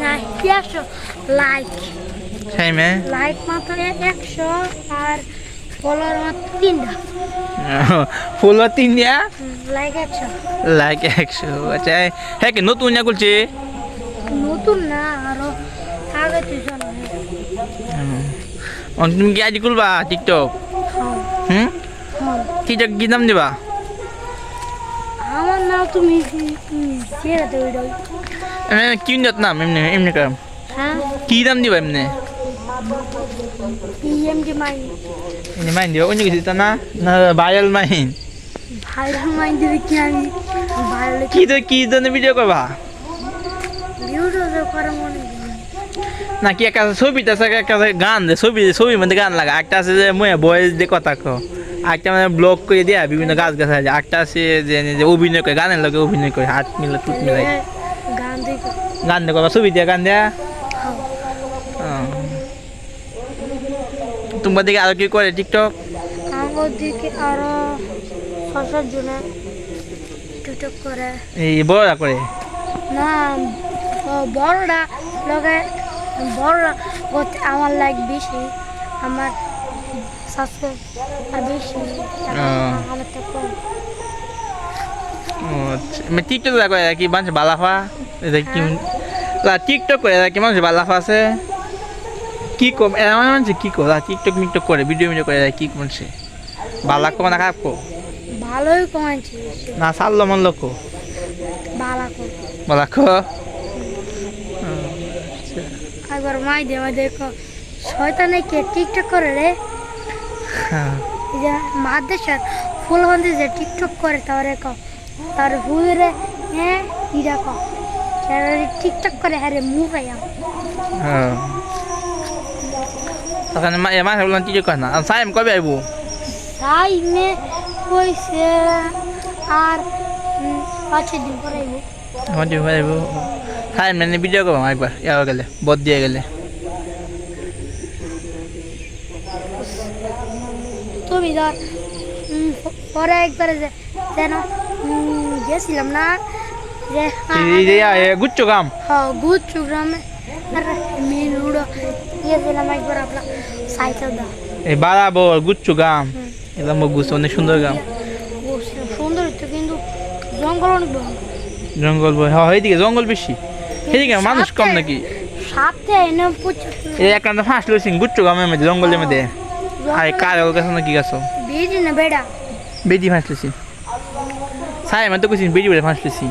না একশো লাইক সেই মেয়ে? লাইক মাত্র একশো আর ফলোয়ার মাত্র তিনটা। ফুল তিন দিয়া লাইক একশো। লাইক একশো আচ্ছা হ্যাঁ কি নতুন ইয়া করছে নতুন না আরও আগে তুই তুমি কি আজ খুলবা টিকটক হ্যাঁ। হুম? হ্যাঁ। টিকটক কি নাম দিবা? আমার নাম তুমি এমনি কি জাত নাম? এমনি এমনি কাম হ্যাঁ? কি দাম দিবা এমনি? এমনি মাইন দিবা অন্য কিছু না? না ভাইরাল মাইন। ভাইরাল মাইন দেবে কি আমি কি তো কি ধরনের ভিডিও করবা? না কি একটা ছবি আছে একটা গান দে ছবি ছবির মধ্যে গান লাগা। একটা আছে যে মই বয়স দিয়ে কথা কো একটা মানে ব্লগ করে দিয়া বিভিন্ন গাছ গাছ আছে। একটা আছে যে যে অভিনয় করে গানের লগে অভিনয় করে হাত মিলে টুট মিলাই গান দেখো গান ছবি দিয়া গান দিয়া? হ্যাঁ। তোমার দিকে আর কি করে টিকটক? আমার দিকে আরও ছশো জনে টিকটক করে। এই বড়রা করে? না বড়রা লগে বড়রা করতে আমার লাইক বেশি আমার সাবস্ক্রাইব বেশি আমার তো কম। আচ্ছা মানে টিকটক করে কি মানুষ বালাফা এটা কি লা টিকটক করে কি মানুষ বালাফা আছে? কি কম এরা মানুষ কি কো? টিকটক মিকটক করে ভিডিও ভিডিও করে কি মানুষে বালা কো না খারাপ কো? ভালোই কমাইছি না সারলো মন লোক ভালো কম বালা কো? একবার মাই দে মাই দেখো শয়তানে কে টিকটক করে রে? হ্যাঁ। মাদেশের ফুল বন্ধে যে টিকটক করে তারপরে ক তার হুইরে হ্যাঁ ইরা ক। সেটা টিকটক করে হ্যাঁ মুখাইয়া হ্যাঁ তখন মা এমা বললাম টিকটক করে না। আর সাইম কবে আইব? তাই মে কইছে আর পাঁচ দিন পরে আইবো। সাইম মানে ভিডিও করব একবার ইয়ার গেলে বদ দিয়ে গেলে। তুমি ধর পরে একবারে যেন গেছিলাম না এলাম গুচ্ছ অনেক সুন্দর গাম বসছিলাম সুন্দর তো কিন্তু জঙ্গল অনেক বড়। জঙ্গল বই হ্যাঁ এইদিকে জঙ্গল বেশি। মানুষ কম নাকি? সাথে এনে প্রচুর এই একান্ত ফাঁস লইছি গুচ্ছ গামের মধ্যে জঙ্গলের মধ্যে। আর কার গাছ নাকি গাছ? বেজি না বেড়া। বেদি ফাঁস লইছি। সাই মানে তো কইছি বেদি বলে ফাঁস লইছি।